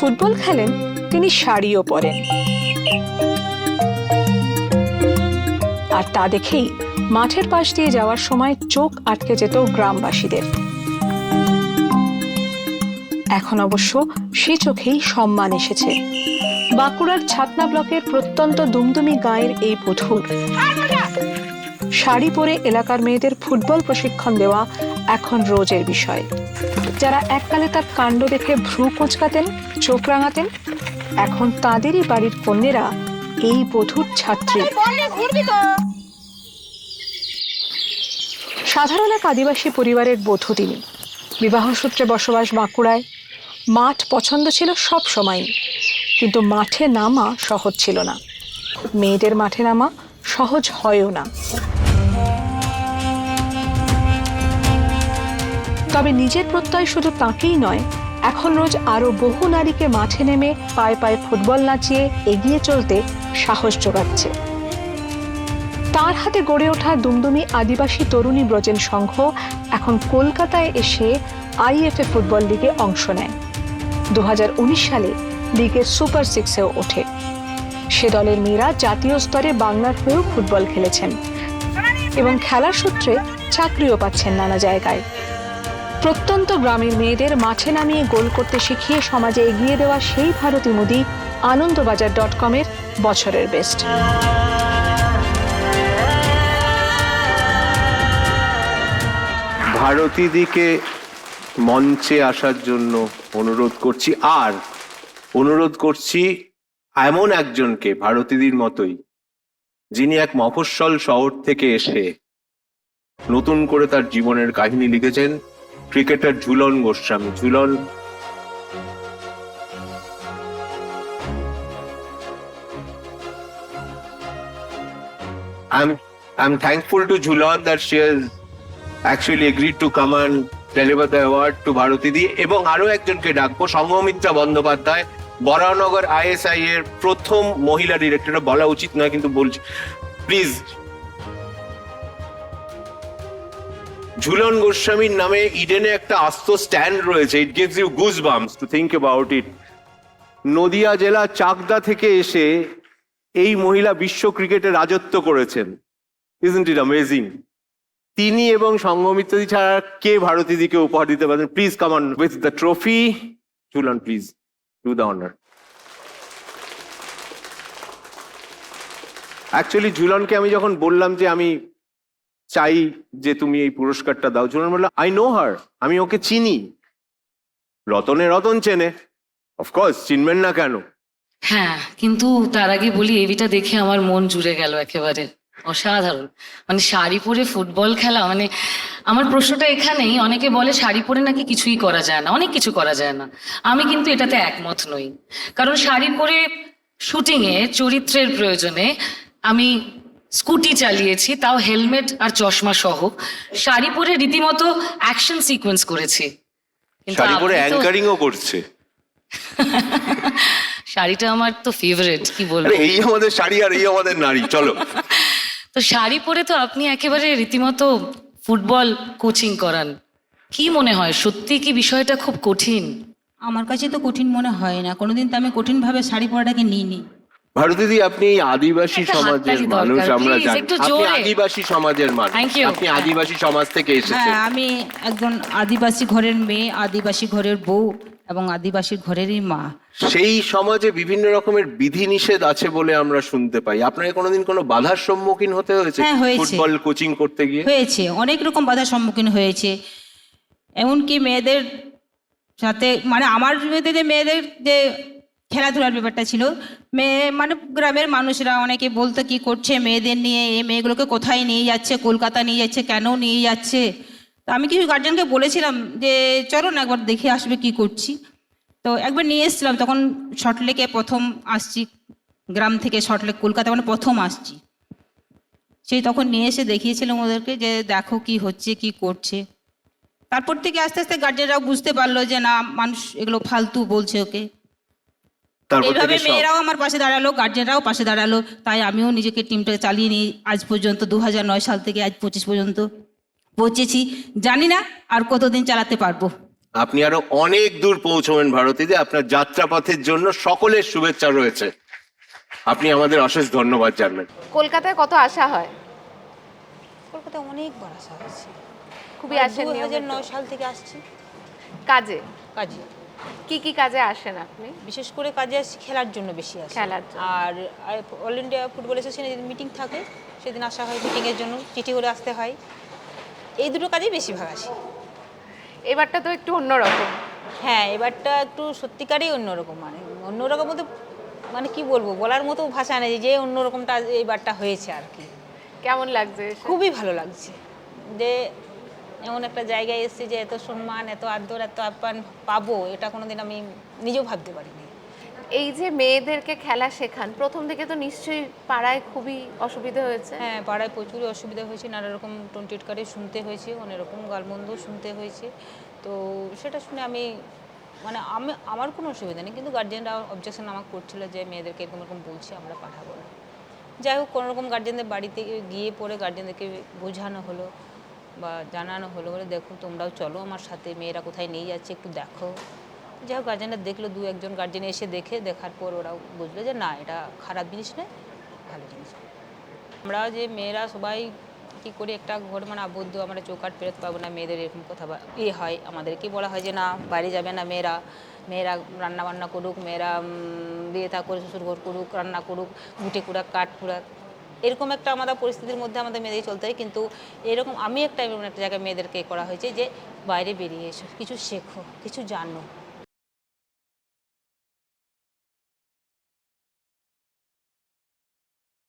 Football খেলেন, তিনি শাড়িও পরেন। আর তা দেখেই মাঠের পাশ দিয়ে যাওয়ার সময় চোখ আটকে যেত গ্রামবাসীদের। এখন অবশ্য সে চোখেই সম্মান এসেছে। বাঁকুড়ার ছাতনা ব্লকের প্রত্যন্ত দুমদুমি গাঁয়ের এই বধূর শাড়ি পরে এলাকার মেয়েদের ফুটবল প্রশিক্ষণ দেওয়া এখন রোজের বিষয়। যারা এককালে তার কাণ্ড দেখে ভ্রু কোঁচকাতেন চোখ রাঙাতেন এখন তাদেরই বাড়ির কন্যেরা এই বধূর ছাত্রী। সাধারণ এক আদিবাসী পরিবারের বধূ তিনি। বিবাহসূত্রে বসবাস বাঁকুড়ায়। মাঠ পছন্দ ছিল সব সময়ই কিন্তু মাঠে নামা সহজ ছিল না। মেয়েদের মাঠে নামা সহজ হয়ও না। তবে নিজের প্রত্যয় শুধু তাঁকেই নয়, এখন রোজ আরও বহু নারীকে মাঠে নেমে পায়ে পায়ে ফুটবল নাচিয়ে এগিয়ে চলতে সাহস জোগাচ্ছে তার হাতে গড়ে ওঠা দুমদুমি আদিবাসী তরুণী ব্রজেন সংঘ এখন কলকাতায় এসে আইএফএ ফুটবল লিগে অংশ নেয়। দু হাজার উনিশ সালে লিগের সুপার সিক্সেও ওঠে। সে দলের মেয়েরা জাতীয় স্তরে বাংলার হয়েও ফুটবল খেলেছেন এবং খেলার সূত্রে চাকরিও পাচ্ছেন নানা জায়গায়। প্রত্যন্ত গ্রামের মেয়েদের মাঠে নামিয়ে গোল করতে শিখিয়ে সমাজে এগিয়ে দেওয়া সেই ভারতী মোদী আনন্দবাজার ডট কমের বছরের বেস্ট ভারতীদিকে মঞ্চে আসার জন্য অনুরোধ করছি, আর অনুরোধ করছি এমন একজনকে ভারতীদির মতোই, যিনি এক মফস্বল শহর থেকে এসে নতুন করে তার জীবনের কাহিনী লিখেছেন। Cricketer Jhulan Goswami, Jhulan. I'm I'm thankful to Jhulan that she has actually agreed to come and deliver the award to ভারতীদি এবং আরও একজনকে ডাকবো সংঘমিত্রা বন্দ্যোপাধ্যায়, বরানগর আইএসআই এর প্রথম মহিলা ডিরেক্টর বলা উচিত নয়, কিন্তু বলছি প্লিজ ঝুলন গোস্বামীর নামে ইডেনে একটা আস্ত স্ট্যান্ড রয়েছে। It gives you goose bumps to think about it Nadia জেলা চাকদা থেকে এসে এই মহিলা বিশ্ব ক্রিকেটে রাজত্ব করেছেন। ইজন্ট ইট অ্যামেজিং তিনি এবং সঙ্গমিত্রদি ছাড়া কে ভারতীদিকে উপহার দিতে পারেন please come on with the trophy Jhulan please do the honour actually ঝুলনকে আমি যখন বললাম যে আমি চাই যে তুমি এই পুরস্কারটা দাও। ঝুলন বলল আই নো হার আমি ওকে চিনি। রতনে রতন চেনে। অফকোর্স চিনবেন না কেন? হ্যাঁ কিন্তু তার আগে বলি, এবিটা দেখে আমার মন জুড়ে গেল একেবারে। অসাধারণ। মানে শাড়ি পরে ফুটবল খেলা মানে আমার প্রশ্নটা এখানেই, অনেকে বলে শাড়ি পরে নাকি কিছুই করা যায় না, অনেক কিছু করা যায় না। আমি কিন্তু এটাতে একমত নই। কারণ শাড়ি পরে শুটিংয়ে, চরিত্রের প্রয়োজনে আমি স্কুটি চালিয়েছি তাও হেলমেট আর চশমা সহ। শাড়ি পরে রীতিমতো অ্যাকশন সিকোয়েন্স করেছি। শাড়ি পরে অ্যাঙ্কারিংও করছে। শাড়িটা আমার তো ফেভারিট কি বলব? এই আমাদের শাড়ি আর এই আমাদের নারী চলো। তো শাড়ি পরে তো আপনি একেবারে রীতিমতো ফুটবল কোচিং করান। কি মনে হয় সত্যি কি বিষয়টা খুব কঠিন? আমার কাছে তো কঠিন মনে হয় না। কোনোদিন তো আমি কঠিনভাবে শাড়ি পরাটাকে নিইনি। ভারতীদি আপনি আদিবাসী সমাজের মানুষ আমরা জানি। আপনি আদিবাসী সমাজের মানুষ। আপনি আদিবাসী সমাজ থেকে এসেছেন। হ্যাঁ আমি একজন আদিবাসী ঘরের মেয়ে আদিবাসী ঘরের বউ এবং আদিবাসী ঘরেরই মা। সেই সমাজে বিভিন্ন রকমের বিধি নিষেধ আছে বলে আমরা শুনতে পাই। আপনাকে কোনোদিন কোনো বাধার সম্মুখীন হতে হয়েছে? হ্যাঁ, হয়েছে। ফুটবল কোচিং করতে গিয়ে? হয়েছে অনেক রকম বাধার সম্মুখীন হয়েছে। এমনকি মেয়েদের সাথে মানে আমার মেয়েদের মেয়েদের যে খেলাধুলার ব্যাপারটা ছিল। মেয়ে মানে গ্রামের মানুষরা অনেকে বলতো, কি করছে মেয়েদের নিয়ে? এই মেয়েগুলোকে কোথায় নিয়ে যাচ্ছে? কলকাতা নিয়ে যাচ্ছে? কেন নিয়ে যাচ্ছে? তো আমি কিছু গার্জেনকে বলেছিলাম যে, চলো না একবার দেখে আসবে কি করছি। তো একবার নিয়ে এসেছিলাম, তখন শর্টলেকে প্রথম আসছি। গ্রাম থেকে শর্টলেক কলকাতা মানে প্রথম আসছি। সেই তখন নিয়ে এসে দেখিয়েছিলাম ওদেরকে যে, দেখো কি হচ্ছে, কি করছে? তারপর থেকে আস্তে আস্তে গার্জেনরাও বুঝতে পারল যে, না, মানুষ এগুলো ফালতু বলছে ওকে। তারপর এইভাবে মেয়েরাও আমার পাশে দাঁড়াল গার্জেনরাও পাশে দাঁড়াল। তাই আমিও নিজেকে টিমটা চালিয়ে নিই আজ পর্যন্ত দু সাল থেকে আজ পঁচিশ পর্যন্ত। পৌঁছেছি। জানি না আর কতদিন চালাতে পারব। আপনি আরও অনেক দূর পৌঁছবেন ভারতীতে আপনার যাত্রাপথের জন্য সকলের শুভেচ্ছা রয়েছে। আপনি আমাদের অশেষ ধন্যবাদ জানবেন। কলকাতায় কত আশা হয়? কলকাতায় অনেকবার আসা হয়েছে। খুবই দু আসেন হাজার নয় সাল থেকে আসছি। কাজে? কাজে। কি কি কাজে আসেন আপনি? বিশেষ করে কাজে আসছি খেলার জন্য বেশি আসি। খেলার। আর অল ইন্ডিয়া ফুটবল অ্যাসোসিয়েশনে যেদিন মিটিং থাকে সেদিন আসা হয় মিটিংয়ের জন্য চিঠি করে আসতে হয়। এই দুটো কাজেই বেশিরভাগ আসি। এবারটা তো একটু অন্যরকম। হ্যাঁ এবারটা একটু সত্যিকারই অন্যরকম মানে অন্যরকম বলতে মানে কি বলব বলার মতো ভাষা নেই যে অন্যরকমটা এইবারটা হয়েছে আর কি। কেমন লাগছে খুবই ভালো লাগছে। যে এমন একটা জায়গায় এসেছি যে এত সম্মান এত আদর এত আপ্যায়ন পাবো এটা কোনোদিন আমি নিজেও ভাবতে পারিনি। এই যে মেয়েদেরকে খেলা শেখান প্রথম থেকে তো নিশ্চয়ই পাড়ায় খুবই অসুবিধা হয়েছে। হ্যাঁ পাড়ায় প্রচুরই অসুবিধা হয়েছে নানা রকম টন্টিটকারি শুনতে হয়েছে অনেক রকম গালমন্দ শুনতে হয়েছে। তো সেটা শুনে আমি মানে আমি আমার কোনো অসুবিধা নেই কিন্তু গার্জিয়ানরা অবজেকশন আমাকে করছিল যে মেয়েদেরকে এরকম এরকম বলছে আমরা পাঠাবো না। যাই হোক কোনো রকম গার্জেনদের বাড়িতে গিয়ে পরে গার্জেনদেরকে বোঝানো হলো। বা জানানো হলো বলে, দেখো, তোমরাও চলো আমার সাথে, মেয়েরা কোথায় নিয়ে যাচ্ছে, একটু দেখো। যাই হোক গার্জেনরা দেখল, দু একজন গার্জেন এসে দেখে, দেখার পর ওরাও বুঝলো যে, না, এটা খারাপ জিনিস নয়, ভালো জিনিস। আমরা যে মেয়েরা সবাই কী করি, একটা ঘর মানে আবদ্ধ, আমরা চৌকাট ফেরত পাবো না, মেয়েদের এরকম কথা ইয়ে হয়, আমাদেরকে বলা হয় যে, না বাইরে যাবে না মেয়েরা মেয়েরা রান্না বান্না করুক, মেয়েরা বিয়ে থা করে শ্বশুর ঘর করুক, রান্না করুক, গুটে কুড়াক, কাঠ কুড়াক। এরকম একটা আমাদের পরিস্থিতির মধ্যে আমাদের মেয়েদের চলতে হয়। কিন্তু এরকম আমি একটা এমন একটা জায়গায় মেয়েদেরকে করা হয়েছে যে বাইরে বেরিয়ে এসো, কিছু শেখো, কিছু জানো।